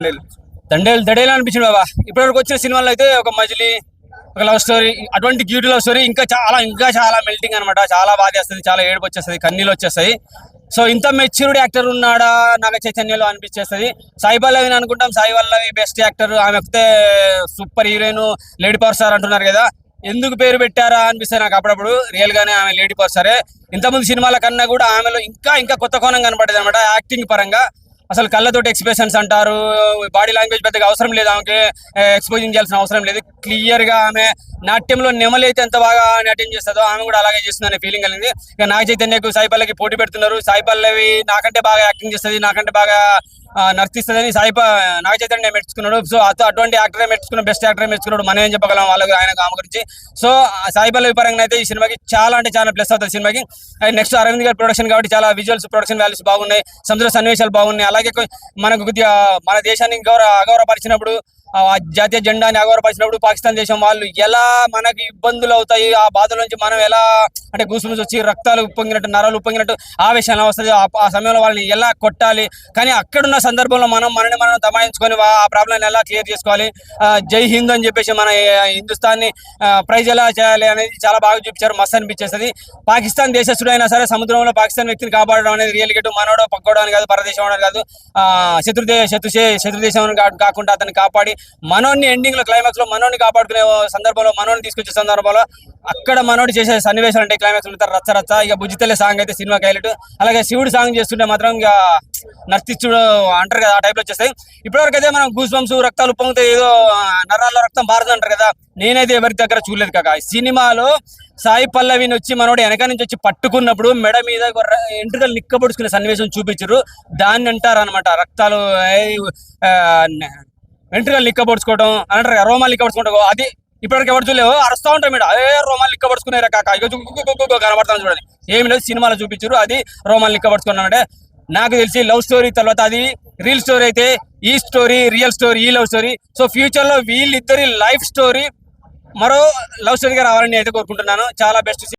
దండేలు. దడేలు అనిపించింది బాబా. ఇప్పటివరకు వచ్చిన సినిమాలో అయితే ఒక మజిలీ ఒక లవ్ స్టోరీ అటువంటి క్యూట్ లవ్ స్టోరీ ఇంకా చాలా ఇంకా చాలా మెల్టింగ్ అనమాట చాలా బాధేస్తుంది చాలా ఏడుపు వచ్చేస్తుంది కన్నీళ్ళు వచ్చేస్తాయి సో ఇంత మెచ్యూర్డ్ యాక్టర్ ఉన్నాడా నాగ చైతన్యలో అనిపించేస్తుంది. సాయి పల్లవిని అనుకుంటాం సాయి పల్లవి బెస్ట్ యాక్టర్. ఆమె ఒకతే super heroine lady power star అంటున్నారు కదా. ఎందుకు పేరు పెట్టారా అనిపిస్తే నాకు అప్పుడప్పుడు. రియల్ గానే ఆమె లేడీ పవర్ స్టారే. ఇంతకుముందు సినిమాల కన్నా కూడా ఆమెలో ఇంకా ఇంకా కొత్త కోణం కనపడేది అనమాట యాక్టింగ్ పరంగా. అసలు కళ్ళతోటి ఎక్స్ప్రెషన్స్ అంటారు బాడీ లాంగ్వేజ్ పెద్దగా అవసరం లేదు ఆమెకి ఎక్స్పోజింగ్ చేయాల్సిన అవసరం లేదు. క్లియర్గా ఆమె నాట్యంలో నెమలి అయితే ఎంత బాగా నాట్యం చేస్తుందో ఆమె కూడా అలాగే చేస్తుందనే ఫీలింగ్ కలిగింది. ఇక నాగ చైతన్యకు సాయి పల్లవికి పోటీ పెడుతున్నారు. సాయి పల్లవి నాకంటే బాగా యాక్టింగ్ చేస్తుంది నాకంటే బాగా నర్తిస్తుందని సాయిప నాగచైతన్య మెచ్చుకున్నాడు. సో అటువంటి యాక్టరే మెచ్చుకున్న బెస్ట్ యాక్టరే మెచ్చుకున్నాడు. మనం ఏం చెప్పగలం వాళ్ళకి ఆయన ఆమె గురించి. సో ఆ పరంగా అయితే ఈ సినిమాకి చాలా అంటే చాలా ప్లస్ అవుతుంది సినిమాకి. అండ్ నెక్స్ట్ అరవింద్ గారి ప్రొడక్షన్ కాబట్టి చాలా విజువల్స్ ప్రొడక్షన్ వాల్యూస్ బాగున్నాయి. సముద్ర సన్నివేశాలు బాగున్నాయి. అలాగే మనకు కొద్దిగా మన దేశాన్ని గౌరవ అగౌరవపరిచినప్పుడు జాతీయ జెండాని అగౌరవపరిచినప్పుడు పాకిస్తాన్ దేశం వాళ్ళు ఎలా మనకి ఇబ్బందులు అవుతాయి ఆ బాధల నుంచి మనం ఎలా అంటే గుసుముసి వచ్చి రక్తాలు ఉప్పొంగినట్టు నరాలు ఉప్పొంగినట్టు ఆవేశం ఎలా వస్తుంది ఆ సమయంలో వాళ్ళని ఎలా కొట్టాలి? కానీ అక్కడున్న సందర్భంలో మనం మనని మనం దమాయించుకొని ఆ ప్రాబ్లం ఎలా క్లియర్ చేసుకోవాలి? జై హింద్ అని చెప్పేసి మన హిందుస్థాన్ని ప్రైజ్ ఎలా చేయాలి అనేది చాలా బాగా చూపించారు మస్తు అనిపించేస్తుంది. పాకిస్తాన్ దేశస్తుడు అయినా సరే సముద్రంలో పాకిస్తాన్ వ్యక్తిని కాపాడడం అనేది రియల్ గెట్ మనోడో పక్కోడో అని కాదు పరదేశం అని కాదు శత్రుదే శత్రు దే- శత్రు శత్రు దేశం కా- కాకుండా అతన్ని కాపాడి మనోని ఎండింగ్లో క్లైమాక్స్లో మనోని కాపాడుకునే సందర్భంలో మనోని తీసుకొచ్చే సందర్భంలో అక్కడ మనోడు చేసే సన్నివేశాలు అంటే క్లైమాక్స్ ఉంటారు రచ్చ రచ్చ. ఇక బుజ్జితెల్లే సాంగ్ అయితే సినిమా హైలైట్ అలాగే శివుడు సాంగ్ చేస్తుంటే మాత్రం ఇక నర్తిస్తుడు అంటారు కదా ఆ టైప్లో వచ్చేస్తాయి. ఇప్పటివరకు అయితే మనం గూస్ బంప్స్ రక్తాలు పొంగితే ఏదో నరాల్లో రక్తం భారత అంటారు కదా నేనైతే ఎవరి దగ్గర చూడలేదు కాక. సినిమాలో సాయి పల్లవిని వచ్చి మనోడు వెనక నుంచి వచ్చి పట్టుకున్నప్పుడు మెడ మీద ఎంట్రుకలు నిక్కబడుచుకునే సన్నివేశం చూపించారు. దాన్ని అంటారు అనమాట రక్తాలు వెంట్రుకలు నిక్కబడుచుకోవడం అని అంటారు రోమాలు నిక్కబడుచుకోవడం అది ఇప్పటివరకు ఎవరు చూడలేవు. అరుస్తూ ఉంటాం మీరు. అదే రోమాలు నిక్కబడుచుకునేరా కాక? ఇక చూ- కనబడతాను చూడండి. ఏమి లేదు సినిమాలో చూపించారు. అది రోమాలు నిక్కబడుచుకున్నామంటే నాకు తెలిసి లవ్ స్టోరీ తర్వాత అది రీల్ స్టోరీ అయితే ఈ స్టోరీ రియల్ స్టోరీ ఈ లవ్ స్టోరీ. సో ఫ్యూచర్లో వీళ్ళిద్దరి లైఫ్ స్టోరీ మరో లవ్ స్టోరీగా రావాలని అయితే కోరుకుంటున్నాను. చాలా బెస్ట్